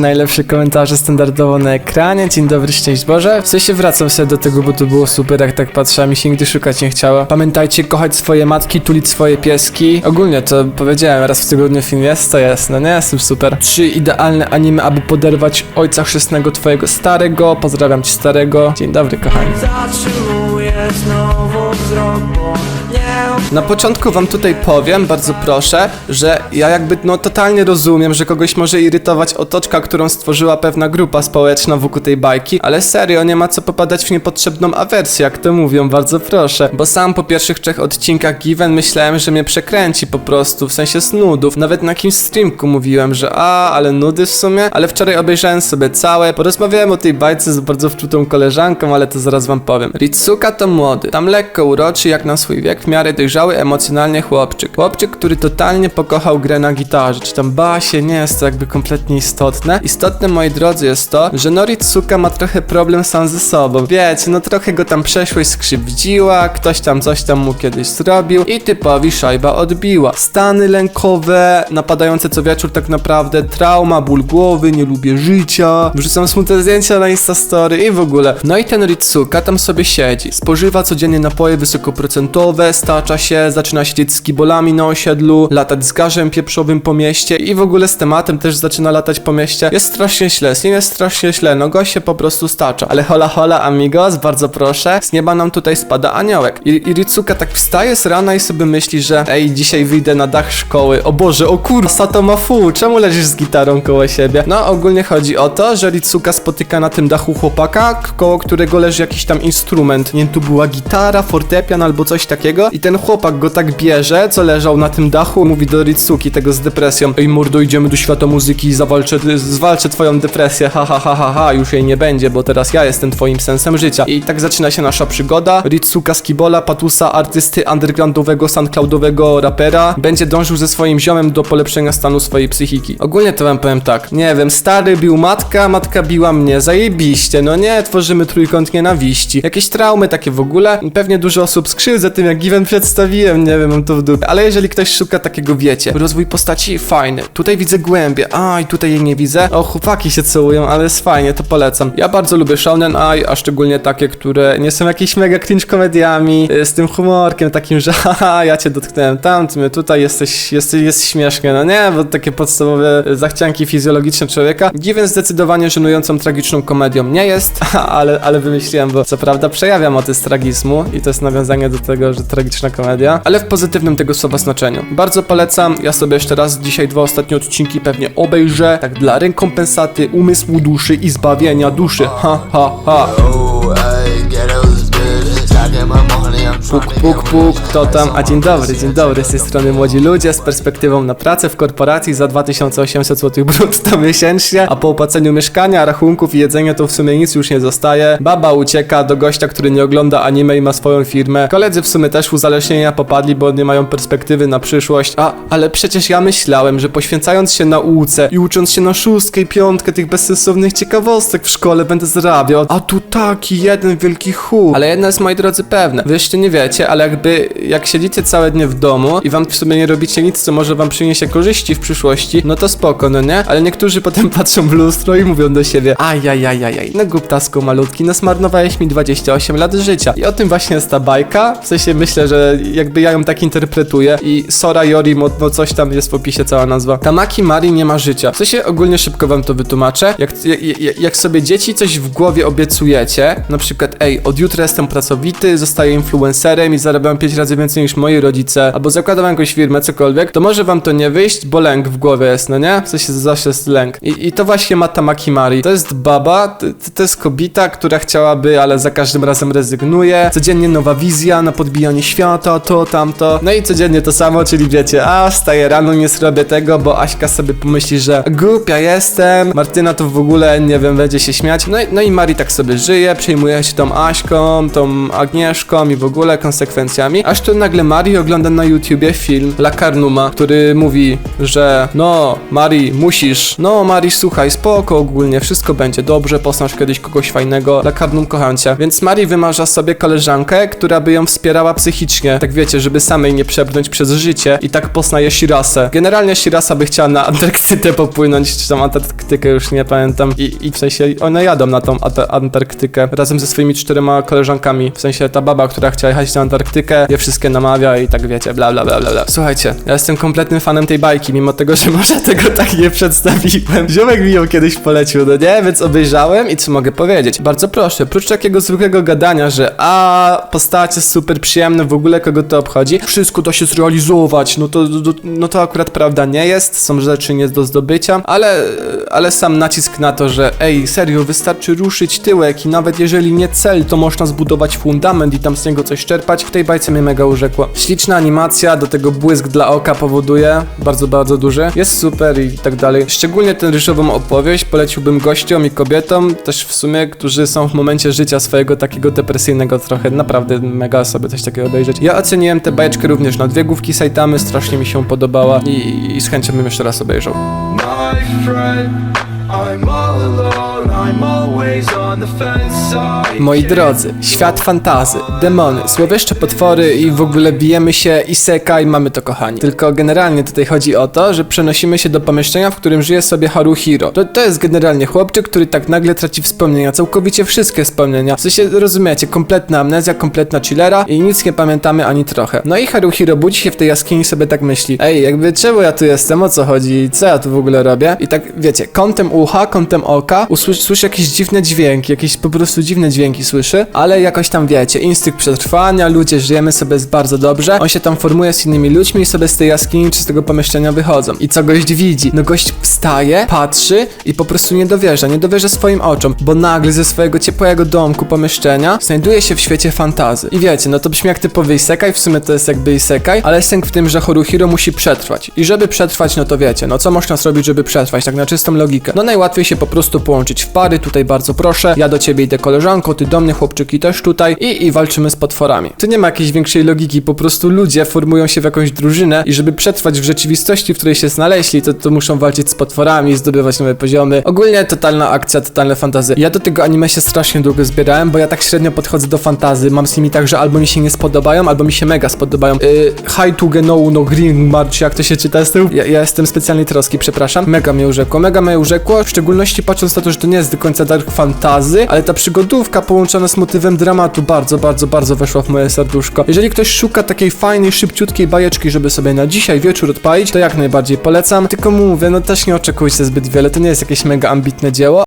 najlepsze komentarze standardowo na ekranie. Dzień dobry, szczęść Boże. W sensie wracam sobie do tego, bo to było super, jak tak patrzę, a mi się nigdy szukać nie chciało. Pamiętajcie, kochać swoje matki, tulić swoje pieski. Ogólnie to powiedziałem, raz w tygodniu film jest, to jest, no nie, jestem super. Trzy idealne anime, aby poderwać ojca chrzestnego twojego starego. Pozdrawiam ci starego. Dzień dobry, kochani. Zatrzymuję znowu wzrok, bo Na początku wam tutaj powiem, bardzo proszę, że ja jakby no totalnie rozumiem, że kogoś może irytować otoczka, którą stworzyła pewna grupa społeczna wokół tej bajki, ale serio, nie ma co popadać w niepotrzebną awersję, jak to mówią, bardzo proszę. Bo sam po pierwszych trzech odcinkach Given myślałem, że mnie przekręci po prostu, w sensie z nudów. Nawet na jakimś streamku mówiłem, że a, ale nudy w sumie, ale wczoraj obejrzałem sobie całe, porozmawiałem o tej bajce z bardzo wczutą koleżanką, ale to zaraz wam powiem. Ritsuka to młody, tam lekko uroczy jak na swój wiek, w miarę dojrzały emocjonalnie chłopczyk. Chłopczyk, który totalnie pokochał grę na gitarze, czy tam basie, nie jest to jakby kompletnie istotne. Istotne, moi drodzy, jest to, że no Ritsuka ma trochę problem sam ze sobą. Wiecie, no trochę go tam przeszłość skrzywdziła, ktoś tam coś tam mu kiedyś zrobił i typowi szajba odbiła. Stany lękowe, napadające co wieczór tak naprawdę, trauma, ból głowy, nie lubię życia, wrzucam smutne zdjęcia na Instastory i w ogóle. No i ten Ritsuka tam sobie siedzi, spożywa codziennie napoje wysokoprocentowe, stacza się, zaczyna siedzieć z kibolami na osiedlu, latać z garzem pieprzowym po mieście i w ogóle z tematem też zaczyna latać po mieście. Jest strasznie źle, z nim jest strasznie źle, no gość się po prostu stacza. Ale hola hola amigos, bardzo proszę, z nieba nam tutaj spada aniołek. I, i Ritsuka tak wstaje z rana i sobie myśli, że ej, dzisiaj wyjdę na dach szkoły. O Boże, o kur... Satomafu, czemu leżysz z gitarą koło siebie? No, ogólnie chodzi o to, że Ritsuka spotyka na tym dachu chłopaka, koło którego leży jakiś tam instrument. Nie tu była gitara, fortepian albo coś takiego. I ten chłopak go tak bierze, co leżał na tym dachu, mówi do Ritsuki, tego z depresją. Ej, mordo, idziemy do świata muzyki i zawalczę, zwalczę twoją depresję. Ha, ha, ha, ha, ha, już jej nie będzie, bo teraz ja jestem twoim sensem życia. I tak zaczyna się nasza przygoda. Ritsuka z Kibola, Patusa, artysty undergroundowego, soundcloudowego rapera, będzie dążył ze swoim ziomem do polepszenia stanu swojej psychiki. Ogólnie to wam powiem tak, nie wiem, stary bił matka, matka biła mnie, zajebiście, no nie, tworzymy trójkąt nienawiści. Jakieś traumy takie w ogóle, pewnie dużo osób skrzywdzę tym, jak Given przedstawiłem, nie wiem, mam to w dupie. Ale jeżeli ktoś szuka takiego, wiecie, rozwój postaci fajny, tutaj widzę głębie, a i tutaj jej nie widzę, o chłopaki się całują, ale jest fajnie, to polecam. Ja bardzo lubię Shonen Ai, a szczególnie takie, które nie są jakieś mega cringe komediami, y, z tym humorkiem takim, że haha, ja cię dotknąłem tam, ty mnie tutaj, jesteś, jesteś, jest śmiesznie, no nie, bo takie podstawowe zachcianki fizjologiczne człowieka. Given zdecydowanie żenującą tragiczną komedią nie jest, ale, ale wymyśliłem, bo co prawda przejawia motyw tragizmu i to jest nawiązanie do tego, że tragiczna komedia, ale w pozytywnym tego słowa znaczeniu. Bardzo polecam, ja sobie jeszcze raz dzisiaj dwa ostatnie odcinki pewnie obejrzę, tak dla rekompensaty umysłu duszy i zbawienia duszy, ha, ha, ha. Oh, I get Puk, puk, puk, kto tam? A dzień dobry, dzień dobry, z tej strony młodzi ludzie z perspektywą na pracę w korporacji za 2800 zł brutto miesięcznie, a po opłaceniu mieszkania, rachunków i jedzenia to w sumie nic już nie zostaje. Baba ucieka do gościa, który nie ogląda anime i ma swoją firmę. Koledzy w sumie też uzależnienia popadli, bo nie mają perspektywy na przyszłość. A, ale przecież ja myślałem, że poświęcając się nauce i ucząc się na szóstkę i piątkę tych bezsensownych ciekawostek w szkole będę zarabiał, a tu taki jeden wielki hu. Ale jedno jest, moi drodzy, pewne. Wy jeszcze nie wiecie, ale jakby jak siedzicie całe dnie w domu i wam w sumie nie robicie nic, co może wam przyniesie korzyści w przyszłości, no to spoko, no nie? Ale niektórzy potem patrzą w lustro i mówią do siebie ajajajajaj, no głuptasku malutki, no zmarnowałeś mi 28 lat życia. I o tym właśnie jest ta bajka, w sensie myślę, że jakby ja ją tak interpretuję i Sora Yori, no coś tam jest w opisie cała nazwa. Tamaki Mari nie ma życia. W sensie ogólnie szybko wam to wytłumaczę. Jak, jak, jak sobie dzieci coś w głowie obiecujecie, na przykład ej, od jutra jestem pracowity, zostaję influencerem i zarabiam 5 razy więcej niż moi rodzice, albo zakładam jakąś firmę, cokolwiek, to może wam to nie wyjść, bo lęk w głowie jest, no nie? W sensie zawsze jest lęk. I, i to właśnie ma Tamaki Mari. To jest baba, to, to jest kobieta, która chciałaby, ale za każdym razem rezygnuje. Codziennie nowa wizja na podbijanie świata, to, tamto. No i codziennie to samo, czyli wiecie, a wstaję rano, nie zrobię tego, bo Aśka sobie pomyśli, że głupia jestem, Martyna to w ogóle, nie wiem, będzie się śmiać. No i, no i Mari tak sobie żyje, przejmuje się tą Aśką, tą Agnieszką i w ogóle konsekwencjami, aż tu nagle Mari ogląda na YouTubie film La Carnuma, który mówi, że no, Mari, musisz, no Mari, słuchaj, spoko ogólnie, wszystko będzie dobrze, poznasz kiedyś kogoś fajnego, La Carnum kocham cię. Więc Mari wymarza sobie koleżankę, która by ją wspierała psychicznie, tak wiecie, żeby samej nie przebrnąć przez życie. I tak poznaje Shirasę. Generalnie Shirasa by chciała na Antarktydę popłynąć, czy tam Antarktykę, już nie pamiętam, i, i w sensie one jadą na tą Antarktykę razem ze swoimi czterema koleżankami, w sensie ta baba, która chciała jechać na Antarktykę, je wszystkie namawia i tak wiecie, bla bla bla bla. Słuchajcie, ja jestem kompletnym fanem tej bajki, mimo tego, że może tego tak nie przedstawiłem. Ziomek mi ją kiedyś polecił, no nie? Więc obejrzałem i co mogę powiedzieć? Bardzo proszę, prócz takiego zwykłego gadania, że a postacie super przyjemne, w ogóle kogo to obchodzi, wszystko da się zrealizować, no to, to, no to akurat prawda nie jest, są rzeczy nie do zdobycia, ale, ale sam nacisk na to, że ej, serio, wystarczy ruszyć tyłek i nawet jeżeli nie cel, to można zbudować fundament i tam z niego coś czerpać, w tej bajce mnie mega urzekło. Śliczna animacja, do tego błysk dla oka powoduje, bardzo, bardzo duży, jest super i tak dalej. Szczególnie tę ryżową opowieść poleciłbym gościom i kobietom, też w sumie, którzy są w momencie życia swojego takiego depresyjnego trochę, naprawdę mega sobie coś takiego obejrzeć. Ja oceniłem tę bajeczkę również na dwie główki sajtamy, strasznie mi się podobała i, i z chęcią bym jeszcze raz obejrzał. My friend, I'm all alone, Moi drodzy, świat fantazy, demony, złowieszcze potwory i w ogóle bijemy się i sekaj, mamy to kochani. Tylko generalnie tutaj chodzi o to, że przenosimy się do pomieszczenia, w którym żyje sobie Haruhiro. To, to jest generalnie chłopczyk, który tak nagle traci wspomnienia, całkowicie wszystkie wspomnienia. W sensie, rozumiecie, kompletna amnezja, kompletna chillera i nic nie pamiętamy ani trochę. No i Haruhiro budzi się w tej jaskini i sobie tak myśli, ej, jakby czemu ja tu jestem, o co chodzi, co ja tu w ogóle robię? I tak, wiecie, kątem ucha, kątem oka, usłyszy, jakieś dziwne dźwięki, jakieś po prostu dziwne dźwięki słyszy, ale jakoś tam wiecie, instynkt przetrwania, ludzie żyjemy sobie bardzo dobrze, on się tam formuje z innymi ludźmi i sobie z tej jaskini czy z tego pomieszczenia wychodzą. I co gość widzi? No gość wstaje, patrzy i po prostu nie dowierza, nie dowierza swoim oczom, bo nagle ze swojego ciepłego domku, pomieszczenia znajduje się w świecie fantazy. I wiecie, no to brzmi jak typowy isekai, w sumie to jest jakby isekai, ale sęk w tym, że Haruhiro musi przetrwać. I żeby przetrwać, no to wiecie, no co można zrobić, żeby przetrwać, tak na czystą logikę? No najłatwiej się po prostu połączyć w tutaj bardzo proszę, ja do ciebie idę koleżanko, ty do mnie, chłopczyki też tutaj i, i walczymy z potworami. Tu nie ma jakiejś większej logiki, po prostu ludzie formują się w jakąś drużynę i żeby przetrwać w rzeczywistości, w której się znaleźli, to, to muszą walczyć z potworami, zdobywać nowe poziomy. Ogólnie totalna akcja, totalne fantazy. Ja do tego anime się strasznie długo zbierałem, bo ja tak średnio podchodzę do fantazy. Mam z nimi tak, że albo mi się nie spodobają, albo mi się mega spodobają. Yy, Haituge no no Green March, jak to się czyta? Ja, ja jestem specjalnej troski, przepraszam. Mega mnie urzekło, mega mnie urzekło, w szczególności patrząc na to, że to nie jest do końca dark fantazy, ale ta przygodówka połączona z motywem dramatu bardzo, bardzo, bardzo weszła w moje serduszko. Jeżeli ktoś szuka takiej fajnej, szybciutkiej bajeczki, żeby sobie na dzisiaj wieczór odpalić, to jak najbardziej polecam. Tylko mówię, no też nie oczekujcie zbyt wiele, to nie jest jakieś mega ambitne dzieło,